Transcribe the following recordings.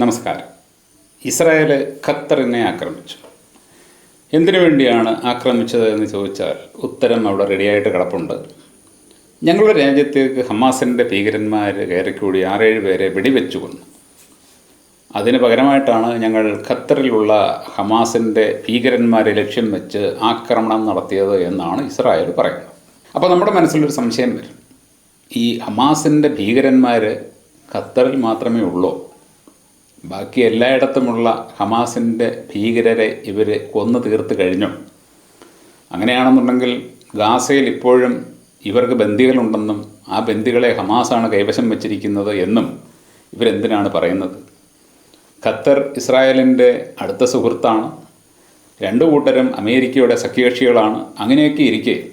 നമസ്കാരം. ഇസ്രായേൽ ഖത്തറിനെ ആക്രമിച്ചു. എന്തിനു വേണ്ടിയാണ് ആക്രമിച്ചത് എന്ന് ചോദിച്ചാൽ ഉത്തരം അവിടെ റെഡിയായിട്ട് കിടപ്പുണ്ട്. ഞങ്ങളുടെ രാജ്യത്തേക്ക് ഹമാസിന്റെ ഭീകരന്മാർ കയറിക്കൂടി ആറേഴ് പേരെ വെടിവെച്ചു കൊന്നു. അതിന് പകരമായിട്ടാണ് ഞങ്ങൾ ഖത്തറിലുള്ള ഹമാസിന്റെ ഭീകരന്മാരെ ലക്ഷ്യം വെച്ച് ആക്രമണം നടത്തിയത് എന്നാണ് ഇസ്രായേൽ പറയുന്നത്. അപ്പോൾ നമ്മുടെ മനസ്സിലൊരു സംശയം വരും. ഈ ഹമാസിന്റെ ഭീകരന്മാർ ഖത്തറിൽ മാത്രമേ ഉള്ളൂ? ബാക്കി എല്ലായിടത്തുമുള്ള ഹമാസിന്റെ ഭീകരരെ ഇവർ കൊന്നു തീർത്ത് കഴിഞ്ഞു. അങ്ങനെയാണെന്നുണ്ടെങ്കിൽ ഗാസയിൽ ഇപ്പോഴും ഇവർക്ക് ബന്ദികളുണ്ടെന്നും ആ ബന്ദികളെ ഹമാസാണ് കൈവശം വച്ചിരിക്കുന്നത് എന്നും ഇവരെന്തിനാണ് പറയുന്നത്? ഖത്തർ ഇസ്രായേലിന്റെ അടുത്ത സുഹൃത്താണ്. രണ്ടു കൂട്ടരും അമേരിക്കയുടെ സഖ്യകക്ഷികളാണ്. അങ്ങനെയൊക്കെ ഇരിക്കെ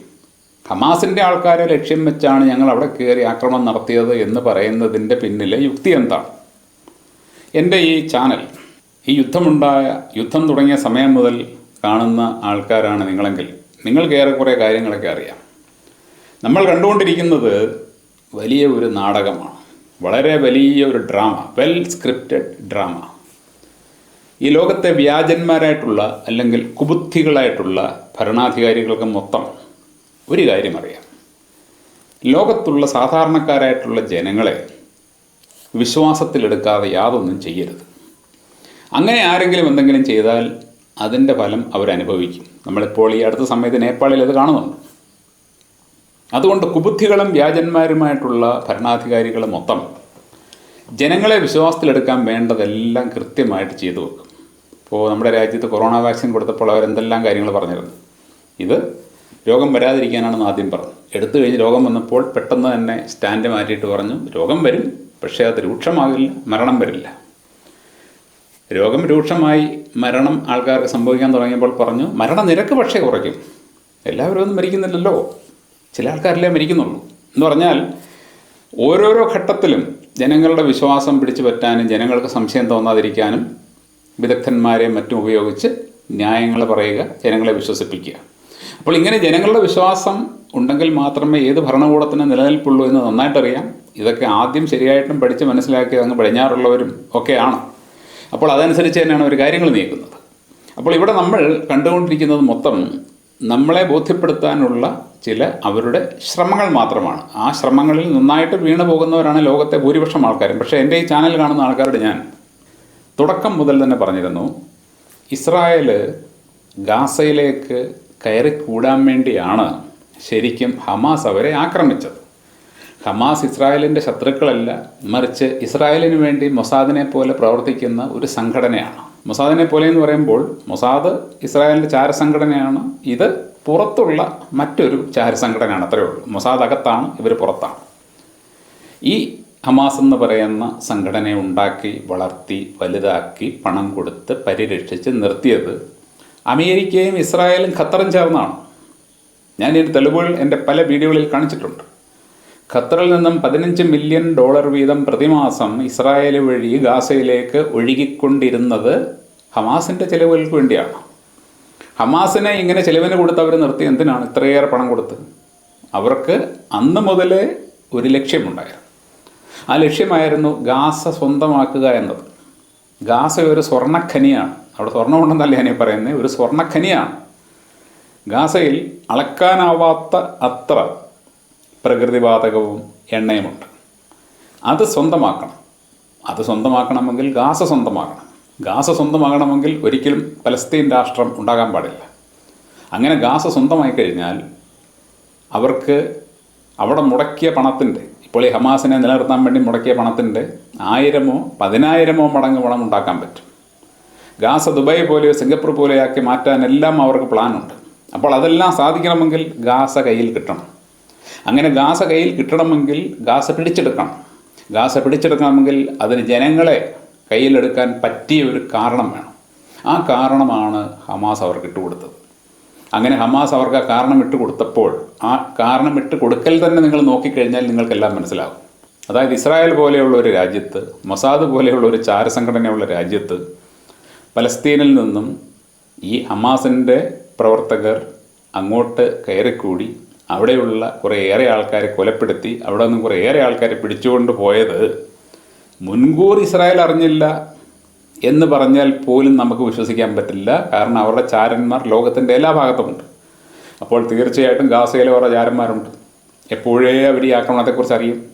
ഹമാസിന്റെ ആൾക്കാരെ ലക്ഷ്യം വെച്ചാണ് ഞങ്ങൾ അവിടെ കയറി ആക്രമണം നടത്തിയത് എന്ന് പറയുന്നതിന്റെ പിന്നിലെ യുക്തി എന്താണ്? എന്റെ ഈ ചാനൽ ഈ യുദ്ധമുണ്ടായ യുദ്ധം തുടങ്ങിയ സമയം മുതൽ കാണുന്ന ആൾക്കാരാണ് നിങ്ങളെങ്കിൽ നിങ്ങൾക്ക് ഏറെക്കുറെ കാര്യങ്ങളൊക്കെ അറിയാം. നമ്മൾ കണ്ടുകൊണ്ടിരിക്കുന്നത് വലിയ ഒരു നാടകമാണ്. വളരെ വലിയ ഒരു ഡ്രാമ വെൽ സ്ക്രിപ്റ്റഡ് ഡ്രാമ ഈ ലോകത്തെ വ്യാജന്മാരായിട്ടുള്ള അല്ലെങ്കിൽ കുബുദ്ധികളായിട്ടുള്ള ഭരണാധികാരികൾക്ക് മൊത്തം ഒരു കാര്യം അറിയാം. ലോകത്തുള്ള സാധാരണക്കാരായിട്ടുള്ള ജനങ്ങളെ വിശ്വാസത്തിലെടുക്കാതെ യാതൊന്നും ചെയ്യരുത്. അങ്ങനെ ആരെങ്കിലും എന്തെങ്കിലും ചെയ്താൽ അതിന്റെ ഫലം അവരനുഭവിക്കും. നമ്മളിപ്പോൾ ഈ അടുത്ത സമയത്ത് നേപ്പാളിൽ അത് കാണുന്നുണ്ട്. അതുകൊണ്ട് കുബുദ്ധികളും വ്യാജന്മാരുമായിട്ടുള്ള ഭരണാധികാരികൾ മൊത്തം ജനങ്ങളെ വിശ്വാസത്തിലെടുക്കാൻ വേണ്ടതെല്ലാം കൃത്യമായിട്ട് ചെയ്തു വെക്കും. ഇപ്പോൾ നമ്മുടെ രാജ്യത്ത് കൊറോണ വാക്സിൻ കൊടുത്തപ്പോൾ അവരെന്തെല്ലാം കാര്യങ്ങൾ പറഞ്ഞിരുന്നു? ഇത് രോഗം വരാതിരിക്കാനാണെന്ന് ആദ്യം പറഞ്ഞു. എടുത്തു കഴിഞ്ഞ് രോഗം വന്നപ്പോൾ പെട്ടെന്ന് തന്നെ സ്റ്റാൻഡ് മാറ്റിയിട്ട് പറഞ്ഞു രോഗം വരും. പക്ഷേ അത് രൂക്ഷമാകില്ല മരണം വരില്ല. രോഗം രൂക്ഷമായി മരണം ആൾക്കാർക്ക് സംഭവിക്കാൻ തുടങ്ങിയപ്പോൾ പറഞ്ഞു മരണനിരക്ക് പക്ഷേ കുറയ്ക്കും. എല്ലാവരും ഒന്നും മരിക്കുന്നില്ലല്ലോ. ചില ആൾക്കാരല്ലേ മരിക്കുന്നുള്ളൂ. എന്ന് പറഞ്ഞാൽ ഓരോരോ ഘട്ടത്തിലും ജനങ്ങളുടെ വിശ്വാസം പിടിച്ചു പറ്റാനും ജനങ്ങൾക്ക് സംശയം തോന്നാതിരിക്കാനും വിദഗ്ധന്മാരെയും മറ്റും ഉപയോഗിച്ച് ന്യായങ്ങൾ പറയുക ജനങ്ങളെ വിശ്വസിപ്പിക്കുക. അപ്പോൾ ഇങ്ങനെ ജനങ്ങളുടെ വിശ്വാസം ഉണ്ടെങ്കിൽ മാത്രമേ ഏത് ഭരണകൂടത്തിന് നിലനിൽപ്പുള്ളൂ എന്ന് നന്നായിട്ടറിയാം. ഇതൊക്കെ ആദ്യം ശരിയായിട്ടും പഠിച്ച് മനസ്സിലാക്കി അങ്ങ് പടിഞ്ഞാറുള്ളവരും ഒക്കെയാണ്. അപ്പോൾ അതനുസരിച്ച് തന്നെയാണ് അവർ കാര്യങ്ങൾ നീക്കുന്നത്. അപ്പോൾ ഇവിടെ നമ്മൾ കണ്ടുകൊണ്ടിരിക്കുന്നത് മൊത്തം നമ്മളെ ബോധ്യപ്പെടുത്താനുള്ള ചില അവരുടെ ശ്രമങ്ങൾ മാത്രമാണ്. ആ ശ്രമങ്ങളിൽ നന്നായിട്ട് വീണു പോകുന്നവരാണ് ലോകത്തെ ഭൂരിപക്ഷം ആൾക്കാരും. പക്ഷേ എന്റെ ഈ ചാനൽ കാണുന്ന ആൾക്കാരോട് ഞാൻ തുടക്കം മുതൽ തന്നെ പറഞ്ഞിരുന്നു ഇസ്രായേൽ ഗാസയിലേക്ക് കയറി കൂടാൻ വേണ്ടിയാണ് ശരിക്കും ഹമാസ് അവരെ ആക്രമിച്ചത്. ഹമാസ് ഇസ്രായേലിന്റെ ശത്രുക്കളല്ല മറിച്ച് ഇസ്രായേലിന് വേണ്ടി മൊസാദിനെ പോലെ പ്രവർത്തിക്കുന്ന ഒരു സംഘടനയാണ്. മൊസാദിനെ പോലെ എന്ന് പറയുമ്പോൾ മൊസാദ് ഇസ്രായേലിന്റെ ചാരസംഘടനയാണ് ഇത് പുറത്തുള്ള മറ്റൊരു ചാരസംഘടനയാണ് അത്രയേ ഉള്ളൂ. മൊസാദ് അകത്താണ് ഇവർ പുറത്താണ്. ഈ ഹമാസ് എന്ന് പറയുന്ന സംഘടനയെ ഉണ്ടാക്കി വളർത്തി വലുതാക്കി പണം കൊടുത്ത് പരിരക്ഷിച്ച് നിർത്തിയത് അമേരിക്കയും ഇസ്രായേലും ഖത്തറും ചേർന്നാണ്. ഈ തെളിവുകൾ എന്റെ പല വീഡിയോകളിൽ കാണിച്ചിട്ടുണ്ട്. ഖത്തറിൽ നിന്നും പതിനഞ്ച് മില്യൺ ഡോളർ വീതം പ്രതിമാസം ഇസ്രായേൽ വഴി ഗാസയിലേക്ക് ഒഴുകിക്കൊണ്ടിരുന്നത് ഹമാസിന്റെ ചിലവുകൾക്ക് വേണ്ടിയാണ്. ഹമാസിനെ ഇങ്ങനെ ചിലവിന് കൊടുത്ത് അവർ നിർത്തി എന്തിനാണ് ഇത്രയേറെ പണം കൊടുത്ത്? അവർക്ക് അന്ന് മുതലേ ഒരു ലക്ഷ്യമുണ്ടായിരുന്നു. ആ ലക്ഷ്യമായിരുന്നു ഗാസ സ്വന്തമാക്കുക എന്നത്. ഗാസ ഒരു സ്വർണഖനിയാണ്. അവിടെ സ്വർണമുണ്ടെന്നല്ല ഈ പറയുന്നത് ഒരു സ്വർണഖനിയാണ്. ഗാസയിൽ അളക്കാനാവാത്ത അത്ര പ്രകൃതിവാതകവും എണ്ണയുമുണ്ട്. അത് സ്വന്തമാക്കണം. അത് സ്വന്തമാക്കണമെങ്കിൽ ഗാസ സ്വന്തമാക്കണം ഗാസ സ്വന്തമാകണമെങ്കിൽ ഒരിക്കലും പലസ്തീൻ രാഷ്ട്രം ഉണ്ടാകാൻ പാടില്ല. അങ്ങനെ ഗാസ സ്വന്തമായി കഴിഞ്ഞാൽ അവർക്ക് അവിടെ മുടക്കിയ പണത്തിന്റെ ഇപ്പോൾ ഈ ഹമാസിനെ നിലനിർത്താൻ വേണ്ടി മുടക്കിയ പണത്തിന്റെ ആയിരമോ പതിനായിരമോ മടങ്ങ് പണം ഉണ്ടാക്കാൻ പറ്റും. ഗാസ ദുബായ് പോലെയോ സിംഗപ്പൂർ പോലെയോ ആക്കി മാറ്റാൻ എല്ലാം അവർക്ക് പ്ലാനുണ്ട് അപ്പോൾ അതെല്ലാം സാധിക്കണമെങ്കിൽ ഗാസ കയ്യിൽ കിട്ടണം. അങ്ങനെ ഗാസ കയ്യിൽ കിട്ടണമെങ്കിൽ ഗാസ പിടിച്ചെടുക്കണം. ഗാസ പിടിച്ചെടുക്കണമെങ്കിൽ അതിന് ജനങ്ങളെ കയ്യിലെടുക്കാൻ പറ്റിയ ഒരു കാരണം വേണം. ആ കാരണമാണ് ഹമാസ് അവർക്ക് ഇട്ടുകൊടുത്തത്. അങ്ങനെ ഹമാസ് അവർക്ക് ആ കാരണം ഇട്ട് കൊടുത്തപ്പോൾ ആ കാരണം ഇട്ട് കൊടുക്കൽ തന്നെ നിങ്ങൾ നോക്കിക്കഴിഞ്ഞാൽ നിങ്ങൾക്കെല്ലാം മനസ്സിലാകും. അതായത് ഇസ്രായേൽ പോലെയുള്ള ഒരു രാജ്യത്ത് മൊസാദ് പോലെയുള്ള ഒരു ചാരസംഘടനയുള്ള രാജ്യത്ത് പലസ്തീനിൽ നിന്നും ഈ ഹമാസിന്റെ പ്രവർത്തകർ അങ്ങോട്ട് കയറിക്കൂടി അവിടെയുള്ള കുറേയേറെ ആൾക്കാരെ കൊലപ്പെടുത്തി അവിടെ നിന്ന് കുറേയേറെ ആൾക്കാരെ പിടിച്ചുകൊണ്ട് പോയത് മുൻകൂർ ഇസ്രായേൽ അറിഞ്ഞില്ല എന്ന് പറഞ്ഞാൽ പോലും നമുക്ക് വിശ്വസിക്കാൻ പറ്റില്ല. കാരണം അവരുടെ ചാരന്മാർ ലോകത്തിന്റെ എല്ലാ ഭാഗത്തുമുണ്ട് അപ്പോൾ തീർച്ചയായിട്ടും ഗാസയിലെ കുറേ ചാരന്മാരുണ്ട്. എപ്പോഴേ അവർ ഈ ആക്രമണത്തെക്കുറിച്ച് അറിയും?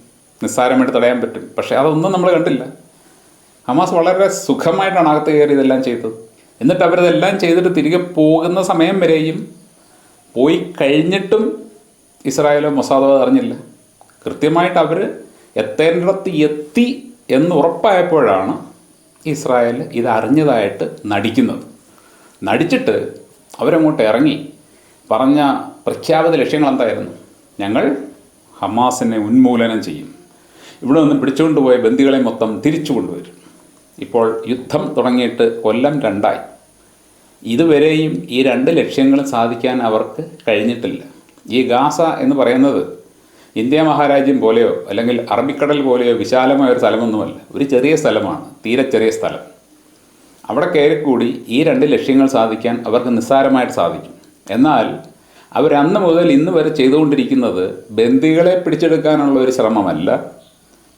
നിസ്സാരമായിട്ട് തടയാൻ പറ്റും. പക്ഷേ അതൊന്നും നമ്മൾ കണ്ടില്ല. ഹമാസ് വളരെ സുഖമായിട്ടാണ് അകത്ത് കയറി ഇതെല്ലാം ചെയ്തത്. എന്നിട്ട് അവരിതെല്ലാം ചെയ്തിട്ട് തിരികെ പോകുന്ന സമയം വരെയും പോയി കഴിഞ്ഞിട്ടും ഇസ്രായേലോ മൊസാദോ അറിഞ്ഞില്ല. കൃത്യമായിട്ട് അവർ എത്തേണ്ടിടത്ത് എത്തി എന്ന് ഉറപ്പായപ്പോഴാണ് ഇസ്രായേൽ ഇത് അറിഞ്ഞതായിട്ട് നടിക്കുന്നത്. നടിച്ചിട്ട് അവരങ്ങോട്ട് ഇറങ്ങി. പറഞ്ഞ പ്രഖ്യാപിത ലക്ഷ്യങ്ങൾ എന്തായിരുന്നു? ഞങ്ങൾ ഹമാസിനെ ഉന്മൂലനം ചെയ്യും. ഇവിടെ നിന്ന് പിടിച്ചുകൊണ്ടുപോയ ബന്ദികളെ മൊത്തം തിരിച്ചു കൊണ്ടുവരും. ഇപ്പോൾ യുദ്ധം തുടങ്ങിയിട്ട് കൊല്ലം രണ്ടായി. ഇതുവരെയും ഈ രണ്ട് ലക്ഷ്യങ്ങൾ സാധിക്കാൻ അവർക്ക് കഴിഞ്ഞിട്ടില്ല. ഈ ഗാസ എന്ന് പറയുന്നത് ഇന്ത്യ മഹാരാജ്യം പോലെയോ അല്ലെങ്കിൽ അറബിക്കടൽ പോലെയോ വിശാലമായ ഒരു സ്ഥലമൊന്നുമല്ല. ഒരു ചെറിയ സ്ഥലമാണ്. തീരെ ചെറിയ സ്ഥലം. അവിടെ കയറിക്കൂടി ഈ രണ്ട് ലക്ഷ്യങ്ങൾ സാധിക്കാൻ അവർക്ക് നിസ്സാരമായിട്ട് സാധിക്കും. എന്നാൽ അവരന്ന് മുതൽ ഇന്ന് വരെ ചെയ്തുകൊണ്ടിരിക്കുന്നത് ബന്ദികളെ പിടിച്ചെടുക്കാനുള്ള ഒരു ശ്രമമല്ല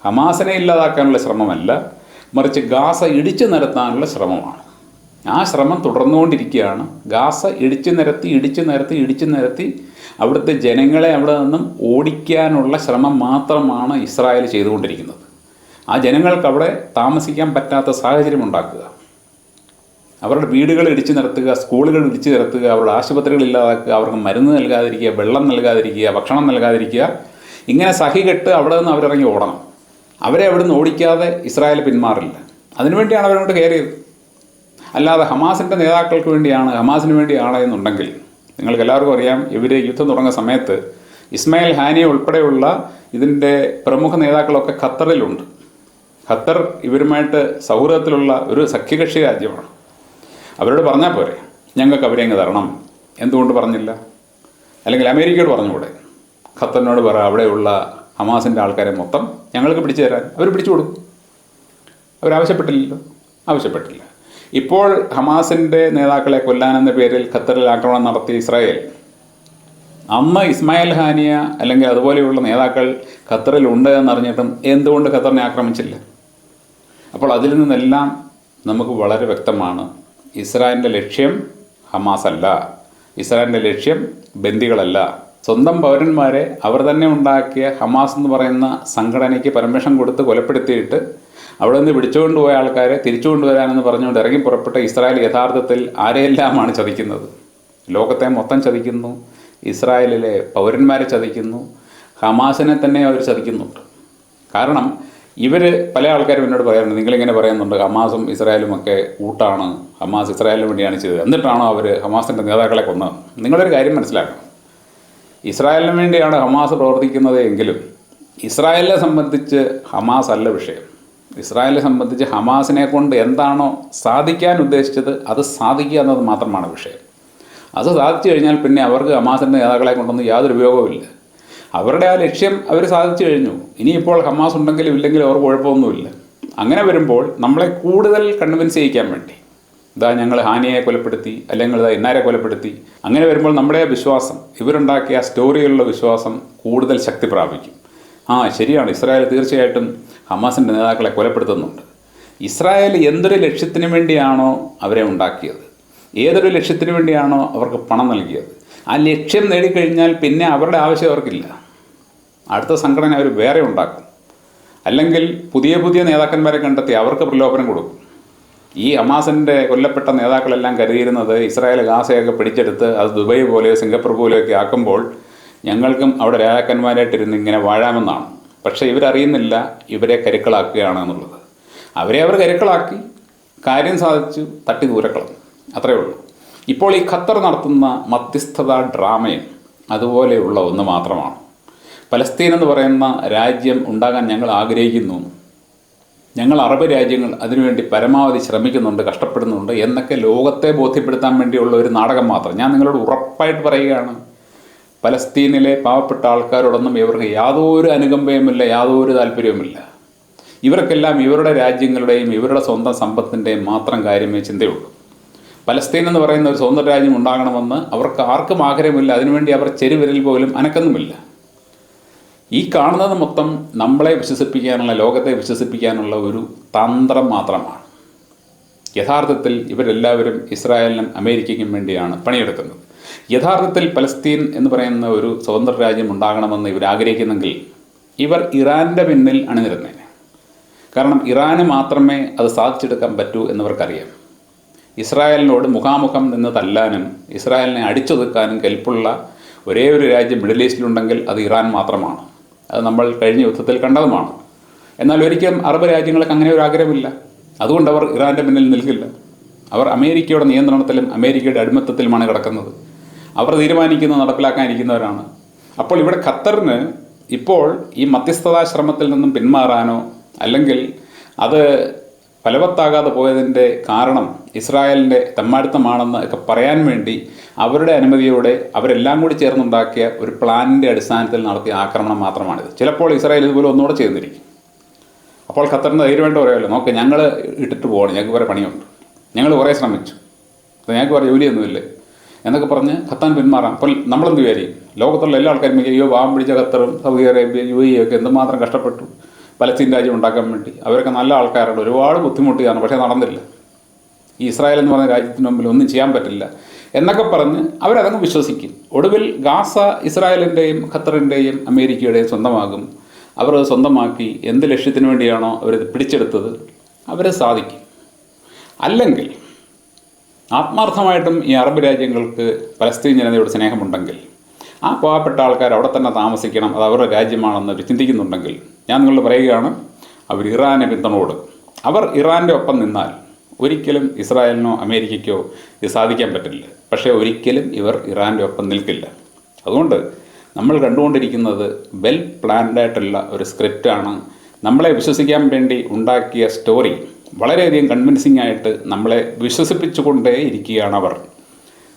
ഹമാസിനെ ഇല്ലാതാക്കാനുള്ള ശ്രമമല്ല മറിച്ച് ഗാസ ഇടിച്ചു നിരത്താനുള്ള ശ്രമമാണ്. ആ ശ്രമം തുടർന്നുകൊണ്ടിരിക്കുകയാണ്. ഗാസ ഇടിച്ചു നിരത്തി ഇടിച്ചു നിരത്തി ഇടിച്ചു നിരത്തി അവിടുത്തെ ജനങ്ങളെ അവിടെ നിന്നും ഓടിക്കാനുള്ള ശ്രമം മാത്രമാണ് ഇസ്രായേൽ ചെയ്തുകൊണ്ടിരിക്കുന്നത്. ആ ജനങ്ങൾക്ക് അവിടെ താമസിക്കാൻ പറ്റാത്ത സാഹചര്യം ഉണ്ടാക്കുക. അവരുടെ വീടുകൾ ഇടിച്ചു നിരത്തുക സ്കൂളുകൾ ഇടിച്ചു നിരത്തുക അവരുടെ ആശുപത്രികൾ ഇല്ലാതാക്കുക അവർക്ക് മരുന്ന് നൽകാതിരിക്കുക വെള്ളം നൽകാതിരിക്കുക ഭക്ഷണം നൽകാതിരിക്കുക. ഇങ്ങനെ സഹി സഹികെട്ട് അവിടെ നിന്ന് അവരിറങ്ങി ഓടണം. അവരെ അവിടെ നിന്ന് ഓടിക്കാതെ ഇസ്രായേൽ പിന്മാറില്ല. അതിനുവേണ്ടിയാണ് അവരങ്ങോട്ട് കയറിയത്. അല്ലാതെ ഹമാസിന്റെ നേതാക്കൾക്ക് വേണ്ടിയാണ് ഹമാസിന് വേണ്ടിയാണ് എന്നുണ്ടെങ്കിൽ നിങ്ങൾക്ക് എല്ലാവർക്കും അറിയാം ഇവർ യുദ്ധം തുടങ്ങിയ സമയത്ത് ഇസ്മായിൽ ഹാനി ഉൾപ്പെടെയുള്ള ഇതിന്റെ പ്രമുഖ നേതാക്കളൊക്കെ ഖത്തറിലുണ്ട്. ഖത്തർ ഇവരുമായിട്ട് സൗഹൃദത്തിലുള്ള ഒരു സഖ്യകക്ഷി രാജ്യമാണ്. അവരോട് പറഞ്ഞാൽ പോരെ ഞങ്ങൾക്ക് അവരെ അങ്ങ് തരണം. എന്തുകൊണ്ട് പറഞ്ഞില്ല? അല്ലെങ്കിൽ അമേരിക്കയോട് പറഞ്ഞുകൂടെ? ഖത്തറിനോട് പറ അവിടെയുള്ള ഹമാസിന്റെ ആൾക്കാരെ മൊത്തം ഞങ്ങൾക്ക് പിടിച്ചു തരാൻ. അവർ പിടിച്ചു കൊടുക്കും. അവരാവശ്യപ്പെട്ടില്ലല്ലോ. ആവശ്യപ്പെട്ടില്ല. ഇപ്പോൾ ഹമാസിന്റെ നേതാക്കളെ കൊല്ലാനെന്ന പേരിൽ ഖത്തറിൽ ആക്രമണം നടത്തി ഇസ്രായേൽ. അന്ന് ഇസ്മായിൽ ഹാനിയ അല്ലെങ്കിൽ അതുപോലെയുള്ള നേതാക്കൾ ഖത്തറിൽ ഉണ്ട് എന്നറിഞ്ഞിട്ടും എന്തുകൊണ്ട് ഖത്തറിനെ ആക്രമിച്ചില്ല? അപ്പോൾ അതിൽ നിന്നെല്ലാം നമുക്ക് വളരെ വ്യക്തമാണ്. ഇസ്രായേലിന്റെ ലക്ഷ്യം ഹമാസ് അല്ല ഇസ്രായേലിന്റെ ലക്ഷ്യം ബന്ദികളല്ല. സ്വന്തം പൗരന്മാരെ അവർ തന്നെ ഉണ്ടാക്കിയ ഹമാസ് എന്ന് പറയുന്ന സംഘടനയ്ക്ക് പെർമിഷൻ കൊടുത്ത് കൊലപ്പെടുത്തിയിട്ട് അവിടെ നിന്ന് പിടിച്ചുകൊണ്ട് പോയ ആൾക്കാരെ തിരിച്ചു കൊണ്ടുവരാനെന്ന് പറഞ്ഞുകൊണ്ട് ഇറങ്ങി പുറപ്പെട്ട ഇസ്രായേൽ യഥാർത്ഥത്തിൽ ആരെയെല്ലാമാണ് ചതിക്കുന്നത്? ലോകത്തെ മൊത്തം ചതിക്കുന്നു. ഇസ്രായേലിലെ പൗരന്മാരെ ചതിക്കുന്നു. ഹമാസിനെ തന്നെ അവർ ചതിക്കുന്നുണ്ട്. കാരണം ഇവർ പല ആൾക്കാരും എന്നോട് പറയാറുണ്ട്. നിങ്ങളിങ്ങനെ പറയുന്നുണ്ട് ഹമാസും ഇസ്രായേലും ഒക്കെ കൂട്ടാണ് ഹമാസ് ഇസ്രായേലിന് വേണ്ടിയാണ് ചെയ്തത്. എന്നിട്ടാണോ അവർ ഹമാസിന്റെ നേതാക്കളെ കൊന്നത്? നിങ്ങളൊരു കാര്യം മനസ്സിലാക്കണം. ഇസ്രായേലിന് വേണ്ടിയാണ് ഹമാസ് പ്രവർത്തിക്കുന്നത് എങ്കിലും ഇസ്രായേലിനെ സംബന്ധിച്ച് ഹമാസ് അല്ല വിഷയം. ഇസ്രായേലിനെ സംബന്ധിച്ച് ഹമാസിനെ കൊണ്ട് എന്താണോ സാധിക്കാൻ ഉദ്ദേശിച്ചത് അത് സാധിക്കുക എന്നത് മാത്രമാണ് വിഷയം. അത് സാധിച്ചു കഴിഞ്ഞാൽ പിന്നെ അവർക്ക് ഹമാസിന്റെ നേതാക്കളെ കൊണ്ടൊന്നും യാതൊരു ഉപയോഗവുമില്ല അവരുടെ ആ ലക്ഷ്യം അവർ സാധിച്ചു കഴിഞ്ഞു. ഇനിയിപ്പോൾ ഹമാസ് ഉണ്ടെങ്കിലും ഇല്ലെങ്കിലും അവർക്ക് കുഴപ്പമൊന്നുമില്ല. അങ്ങനെ വരുമ്പോൾ നമ്മളെ കൂടുതൽ കൺവിൻസ് ചെയ്യിക്കാൻ വേണ്ടി. ഇതാ ഞങ്ങൾ ഹാനിയെ കൊലപ്പെടുത്തി അല്ലെങ്കിൽ ഇതാ ഇന്നാരെ കൊലപ്പെടുത്തി. അങ്ങനെ വരുമ്പോൾ നമ്മുടെ വിശ്വാസം ഇവരുണ്ടാക്കിയ സ്റ്റോറിയിലുള്ള വിശ്വാസം കൂടുതൽ ശക്തി പ്രാപിക്കും. ആ ശരിയാണ്. ഇസ്രായേൽ തീർച്ചയായിട്ടും ഹമാസിന്റെ നേതാക്കളെ കൊലപ്പെടുത്തുന്നുണ്ട്. ഇസ്രായേൽ എന്തൊരു ലക്ഷ്യത്തിന് വേണ്ടിയാണോ അവരെ ഉണ്ടാക്കിയത്? ഏതൊരു ലക്ഷ്യത്തിന് വേണ്ടിയാണോ അവർക്ക് പണം നൽകിയത്? ആ ലക്ഷ്യം നേടിക്കഴിഞ്ഞാൽ പിന്നെ അവരുടെ ആവശ്യം അവർക്കില്ല. അടുത്ത സംഘടന അവർ വേറെ ഉണ്ടാക്കും. അല്ലെങ്കിൽ പുതിയ പുതിയ നേതാക്കന്മാരെ കണ്ടെത്തി അവർക്ക് പ്രലോഭനം കൊടുക്കും. ഈ ഹമാസിന്റെ കൊല്ലപ്പെട്ട നേതാക്കളെല്ലാം കരുതിയിരുന്നത് ഇസ്രായേൽ ഗാസയൊക്കെ പിടിച്ചെടുത്ത് അത് ദുബായ് പോലെയോ സിംഗപ്പൂർ പോലെയൊക്കെ ആക്കുമ്പോൾ ഞങ്ങൾക്കും അവിടെ രാജാക്കന്മാരായിട്ടിരുന്ന് ഇങ്ങനെ വാഴാമെന്നാണ്. പക്ഷേ ഇവരറിയുന്നില്ല ഇവരെ കരുക്കളാക്കുകയാണ് എന്നുള്ളത് അവരെ അവർ കരുക്കളാക്കി കാര്യം സാധിച്ചു തട്ടി ദൂരക്കളഞ്ഞു അത്രയേ ഉള്ളൂ. ഇപ്പോൾ ഈ ഖത്തർ നടത്തുന്ന മധ്യസ്ഥത ഡ്രാമയും അതുപോലെയുള്ള ഒന്ന് മാത്രമാണ്. പലസ്തീൻ എന്ന് പറയുന്ന രാജ്യം ഉണ്ടാകാൻ ഞങ്ങൾ ആഗ്രഹിക്കുന്നു. ഞങ്ങൾ അറബ് രാജ്യങ്ങൾ അതിനുവേണ്ടി പരമാവധി ശ്രമിക്കുന്നുണ്ട് കഷ്ടപ്പെടുന്നുണ്ട് എന്നൊക്കെ ലോകത്തെ ബോധ്യപ്പെടുത്താൻ വേണ്ടിയുള്ള ഒരു നാടകം മാത്രം. ഞാൻ നിങ്ങളോട് ഉറപ്പായിട്ട് പറയുകയാണ് പലസ്തീനിലെ പാവപ്പെട്ട ആൾക്കാരോടൊന്നും ഇവർക്ക് യാതൊരു അനുകമ്പയുമില്ല യാതൊരു താല്പര്യവുമില്ല. ഇവർക്കെല്ലാം ഇവരുടെ രാജ്യങ്ങളുടെയും ഇവരുടെ സ്വന്തം സമ്പത്തിന്റെയും മാത്രം കാര്യമേ ചിന്തയുള്ളൂ. പലസ്തീൻ എന്ന് പറയുന്ന ഒരു സ്വന്തം രാജ്യം ഉണ്ടാകണമെന്ന് അവർക്ക് ആർക്കും ആഗ്രഹമില്ല അതിനുവേണ്ടി അവർ ചെരുവിരൽ പോലും അനക്കുന്നുമില്ല. ഈ കാണുന്നത് മൊത്തം നമ്മളെ വിശ്വസിപ്പിക്കാനുള്ള ലോകത്തെ വിശ്വസിപ്പിക്കാനുള്ള ഒരു തന്ത്രം മാത്രമാണ്. യഥാർത്ഥത്തിൽ ഇവരെല്ലാവരും ഇസ്രായേലിനും അമേരിക്കയ്ക്കും വേണ്ടിയാണ് പണിയെടുക്കുന്നത്. യഥാർത്ഥത്തിൽ പലസ്തീൻ എന്ന് പറയുന്ന ഒരു സ്വതന്ത്ര രാജ്യം ഉണ്ടാകണമെന്ന് ഇവർ ആഗ്രഹിക്കുന്നെങ്കിൽ ഇവർ ഇറാന്റെ പിന്നിൽ അണിനിരുന്നേനെ. കാരണം ഇറാന് മാത്രമേ അത് സാധിച്ചെടുക്കാൻ പറ്റൂ എന്നിവർക്കറിയാം. ഇസ്രായേലിനോട് മുഖാമുഖം നിന്ന് തല്ലാനും ഇസ്രായേലിനെ അടിച്ചൊതുക്കാനും കെൽപ്പുള്ള ഒരേ ഒരു രാജ്യം മിഡിൽ ഈസ്റ്റിലുണ്ടെങ്കിൽ അത് ഇറാൻ മാത്രമാണ്. അത് നമ്മൾ കഴിഞ്ഞ യുദ്ധത്തിൽ കണ്ടതുമാണ്. എന്നാൽ ഒരിക്കലും അറബ് രാജ്യങ്ങൾക്ക് അങ്ങനെ ഒരു ആഗ്രഹമില്ല. അതുകൊണ്ട് അവർ ഇറാന്റെ പിന്നിൽ നിൽക്കില്ല. അവർ അമേരിക്കയുടെ നിയന്ത്രണത്തിലും അമേരിക്കയുടെ അടിമത്തത്തിലുമാണ് കിടക്കുന്നത്. അവർ തീരുമാനിക്കുന്നത് നടപ്പിലാക്കാനിരിക്കുന്നവരാണ്. അപ്പോൾ ഇവിടെ ഖത്തറിന് ഇപ്പോൾ ഈ മധ്യസ്ഥതാ ശ്രമത്തിൽ നിന്നും പിന്മാറാനോ അല്ലെങ്കിൽ അത് ഫലവത്താകാതെ പോയതിന്റെ കാരണം ഇസ്രായേലിന്റെ തെമ്മാടുത്തമാണെന്ന് ഒക്കെ പറയാൻ വേണ്ടി അവരുടെ അനുമതിയോടെ അവരെല്ലാം കൂടി ചേർന്നുണ്ടാക്കിയ ഒരു പ്ലാനിന്റെ അടിസ്ഥാനത്തിൽ നടത്തിയ ആക്രമണം മാത്രമാണിത്. ചിലപ്പോൾ ഇസ്രായേൽ ഇതുപോലെ ഒന്നുകൂടെ ചെയ്തിരിക്കും. അപ്പോൾ ഖത്തറിന് ധൈര്യമായിട്ട് പറയുമല്ലോ നോക്ക് ഞങ്ങൾ ഇട്ടിട്ട് പോകണം ഞങ്ങൾക്ക് കുറേ പണിയുണ്ട്. ഞങ്ങൾ കുറേ ശ്രമിച്ചു. ഞങ്ങൾക്ക് കുറേ ജോലിയൊന്നുമില്ലേ. എന്നൊക്കെ പറഞ്ഞ് ഖത്താൻ പിന്മാറാം. അപ്പോൾ നമ്മളെന്ത് വിചാരിക്കും ലോകത്തുള്ള എല്ലാ ആൾക്കാരും അയ്യോ വാം പിടിച്ച ഖത്തറും സൗദി അറേബ്യ യു എ ഒക്കെ എന്തുമാത്രം കഷ്ടപ്പെട്ടു പലസ്തീൻ രാജ്യം ഉണ്ടാക്കാൻ വേണ്ടി. അവരൊക്കെ നല്ല ആൾക്കാരാണ് ഒരുപാട് ബുദ്ധിമുട്ടിയാണ് പക്ഷേ നടന്നില്ല. ഈ ഇസ്രായേൽ എന്ന് പറഞ്ഞ രാജ്യത്തിന് മുമ്പിൽ ഒന്നും ചെയ്യാൻ പറ്റില്ല. എന്നൊക്കെ പറഞ്ഞ് അവരതങ്ങ് വിശ്വസിക്കും. ഒടുവിൽ ഗാസ ഇസ്രായേലിന്റെയും ഖത്തറിന്റെയും അമേരിക്കയുടെയും സ്വന്തമാകും. അവർ സ്വന്തമാക്കി എന്ത് ലക്ഷ്യത്തിന് വേണ്ടിയാണോ അവരത് പിടിച്ചെടുത്തത് അവരെ സാധിക്കും. അല്ലെങ്കിൽ ആത്മാർത്ഥമായിട്ടും ഈ അറബ് രാജ്യങ്ങൾക്ക് പലസ്തീൻ ജനതയോട് സ്നേഹമുണ്ടെങ്കിൽ ആ പാവപ്പെട്ട ആൾക്കാർ അവിടെ തന്നെ താമസിക്കണം അത് അവരുടെ രാജ്യമാണെന്ന് അവർ ചിന്തിക്കുന്നുണ്ടെങ്കിൽ ഞാൻ നിങ്ങളോട് പറയുകയാണ് അവർ ഇറാനെ പിന്തുണോട് അവർ ഇറാന്റെ ഒപ്പം നിന്നാൽ ഒരിക്കലും ഇസ്രായേലിനോ അമേരിക്കയ്ക്കോ ഇത് സാധിക്കാൻ പറ്റില്ല. പക്ഷേ ഒരിക്കലും ഇവർ ഇറാന്റെ ഒപ്പം നിൽക്കില്ല. അതുകൊണ്ട് നമ്മൾ കണ്ടുകൊണ്ടിരിക്കുന്നത് വെൽ പ്ലാൻഡായിട്ടുള്ള ഒരു സ്ക്രിപ്റ്റാണ്. നമ്മളെ വിശ്വസിക്കാൻ വേണ്ടി ഉണ്ടാക്കിയ സ്റ്റോറി വളരെയധികം കൺവിൻസിംഗ് ആയിട്ട് നമ്മളെ വിശ്വസിപ്പിച്ചുകൊണ്ടേ ഇരിക്കുകയാണ് അവർ.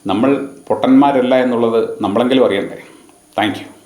നമ്മൾ പൊട്ടന്മാരല്ല എന്നുള്ളത് നമ്മളെങ്കിലും അറിയണ്ടേ? താങ്ക്